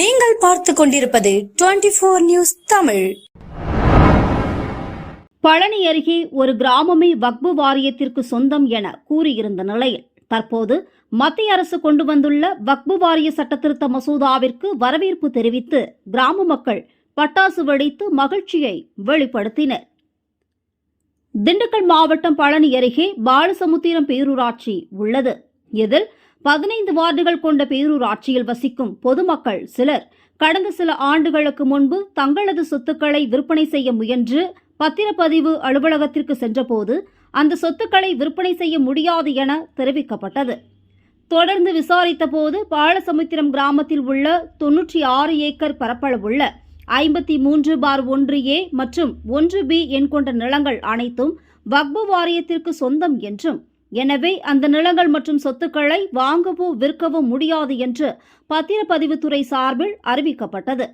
நீங்கள் பார்த்து கொண்டிருப்பது twenty four news Tamil. Palani அருகே ஒரு கிராமமே வக்பு வாரியத்திற்கு சொந்தம் என கூறியிருந்த நிலையில் தற்போது மத்திய அரசு கொண்டு வந்துள்ள வக்பு வாரிய சட்டத்திருத்த மசோதாவிற்கு வரவேற்பு தெரிவித்து கிராம மக்கள் பட்டாசு வெடித்து மகிழ்ச்சியை வெளிப்படுத்தினர். திண்டுக்கல் மாவட்டம் பழனி அருகே பாலசமுத்திரம் பேரூராட்சி உள்ளது. இதில் பதினைந்து வார்டுகள் கொண்ட பேரூராட்சியில் வசிக்கும் பொதுமக்கள் சிலர் கடந்த சில ஆண்டுகளுக்கு முன்பு தங்களது சொத்துக்களை விற்பனை செய்ய முயன்று பத்திரப்பதிவு அலுவலகத்திற்கு சென்றபோது அந்த சொத்துக்களை விற்பனை செய்ய முடியாது என தெரிவிக்கப்பட்டது. தொடர்ந்து விசாரித்த போது பாலசமுத்திரம் கிராமத்தில் உள்ள தொன்னூற்றி ஆறு ஏக்கர் பரப்பளவுள்ள ஐம்பத்தி மூன்று பார் ஒன்று ஏ மற்றும் ஒன்று பி எண் கொண்ட நிலங்கள் அனைத்தும் வக்பு வாரியத்திற்கு சொந்தம் என்றும் எனவே அந்த நிலங்கள் மற்றும் சொத்துக்களை வாங்கவோ விற்கவோ முடியாது என்று பத்திரப்பதிவுத்துறை சார்பில் அறிவிக்கப்பட்டது.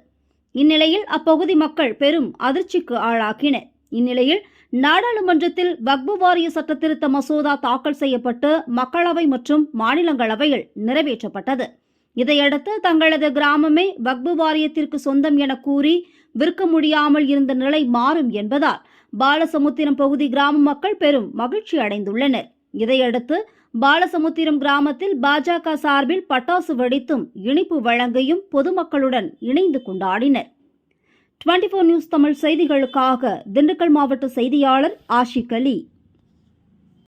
இந்நிலையில் அப்பகுதி மக்கள் பெரும் அதிர்ச்சிக்கு ஆளாக்கினர். இந்நிலையில் நாடாளுமன்றத்தில் வக்பு வாரிய சட்டத்திருத்த மசோதா தாக்கல் செய்யப்பட்டு மக்களவை மற்றும் மாநிலங்களவையில் நிறைவேற்றப்பட்டது. இதையடுத்து தங்களது கிராமமே வக்பு வாரியத்திற்கு சொந்தம் என கூறி விற்க முடியாமல் இருந்த நிலை மாறும் என்பதால் பாலசமுத்திரம் பகுதி கிராம மக்கள் பெரும் மகிழ்ச்சி அடைந்துள்ளனர். இதையடுத்து பாலசமுத்திரம் கிராமத்தில் பாஜக சார்பில் பட்டாசு வெடித்தும் இனிப்பு வழங்கியும் பொதுமக்களுடன் இணைந்து கொண்டாடினர். டுவெண்டி நியூஸ் தமிழ் செய்திகளுக்காக திண்டுக்கல் மாவட்ட செய்தியாளர் ஆஷிக் அலி.